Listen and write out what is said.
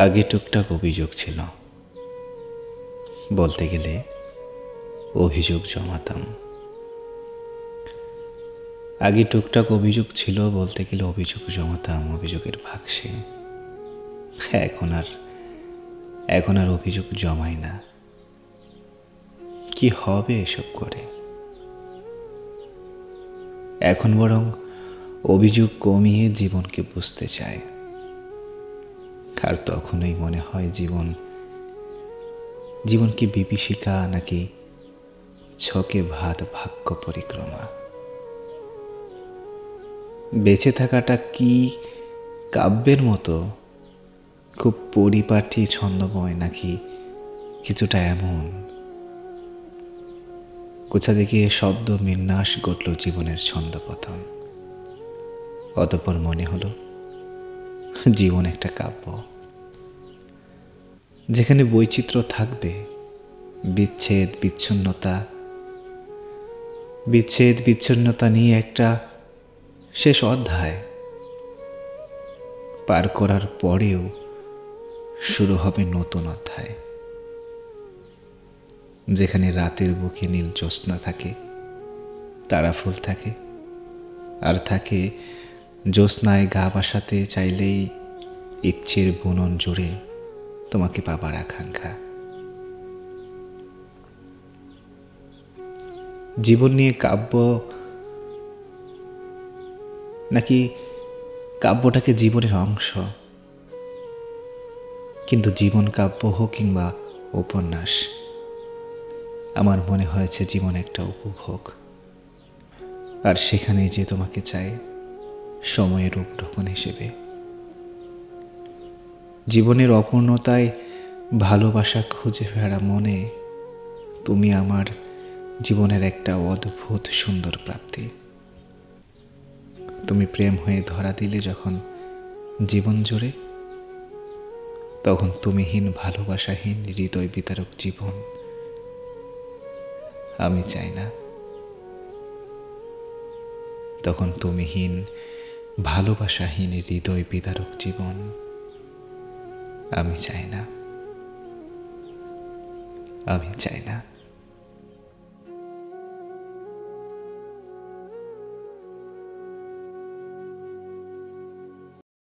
আগে টুকটাক অভিযোগ ছিল। বলতে গেলে অভিযোগ জমাতাম। আগে টুকটাক অভিযোগ ছিল, বলতে গেলে অভিযোগ জমাতাম, অভিযোগের ভাগসে। এখন আর এখন আর অভিযোগ জমাই না। কি হবে এসব করে? এখন বরং অভিযোগ কমিয়ে জীবনকে বুঝতে চায়। আর তখনই মনে হয় জীবন। জীবন কি বিভীষিকা নাকি ছকে ভাত ভাগ্য পরিক্রমা? বেঁচে থাকাটা কি কাব্যের মতো? খুব পরিপাটি ছন্দময় নাকি কিছুটা এমন? কোথা থেকে শব্দ বিন্যাস ঘটল জীবনের ছন্দপতন? অতপর মনে হলো, জীবন একটা কাব্য। যেখানে বৈচিত্র্য থাকবে, বিচ্ছেদ, বিচ্ছিন্নতা। বিচ্ছেদ, বিচ্ছিন্নতা নিয়ে একটা শেষ অধ্যায় পার করার পরেও শুরু হবে নতুন অধ্যায়, যেখানে রাতের বুকে নীল জ্যোৎস্না থাকে, তারা ফুল থাকে। আর থাকে জ্যোৎস্নায় গা বাসাতে চাইলেই ইচ্ছের বুনন জুড়ে তোমাকে পাবার আকাঙ্ক্ষা। জীবন নিয়ে কাব্য নাকি কাব্যটাকে জীবনের অংশ? কিন্তু জীবন কাব্য হোক কিংবা উপন্যাস, আমার মনে হয়েছে জীবন একটা উপভোগ। আর সেখানে যে তোমাকে চাই, সময়ের উপঢকন হিসেবে। জীবনের অপূর্ণতায় ভালোবাসা খুঁজে ফেরা মনে, তুমি আমার জীবনের একটা অদ্ভুত সুন্দর প্রাপ্তি। তুমি প্রেম হয়ে ধরা দিলে যখন জীবন জুড়ে তখন তুমিহীন, ভালোবাসাহীন, হৃদয় বিতারক জীবন আমি চাই না। তখন তুমিহীন, ভালোবাসাহীন, হৃদয় বিদারক জীবন আমি চাই না। আমি চাই না।